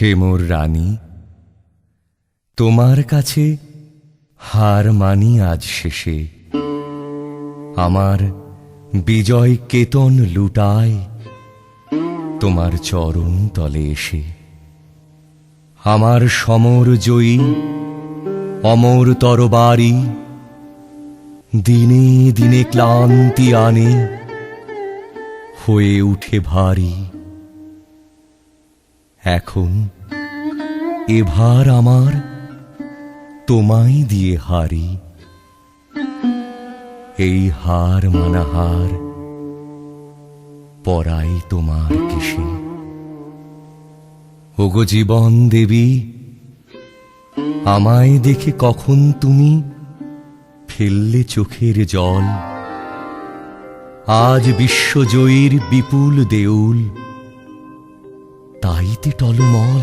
হে মোর রানী, তোমার কাছে হার মানি আজ শেষে। আমার বিজয় কেতন লুটায়, তোমার চরণ তলে এসে। আমার সমর জয়ী, অমর তরবারি, দিনে দিনে ক্লান্তি আনে, হয়ে উঠে ভারী। এখন এভার আমার তোমায় দিয়ে হারি। এই হার মানাহার পরাই তোমার কিসে। ওগো জীবন দেবী, আমায় দেখে কখন তুমি ফেললে চোখের জল? আজ বিশ্বজয়ীর বিপুল দেউল তাইতে টলমল।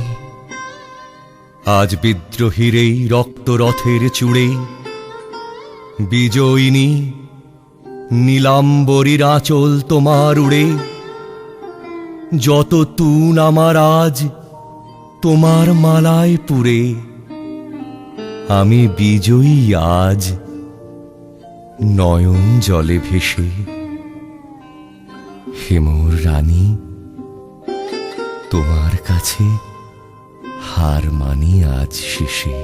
আজ বিদ্রোহীর এই রক্তরথের চূড়ে বিজয়িনী নীলাম্বরীর আঁচল তোমার উড়ে। যত তুন আমার আজ তোমার মালায় পুরে আমি বিজয়ী আজ নয়ন জলে ভেসে। হেমর রানী তোমার কাছে হার মানি আজ শেষে।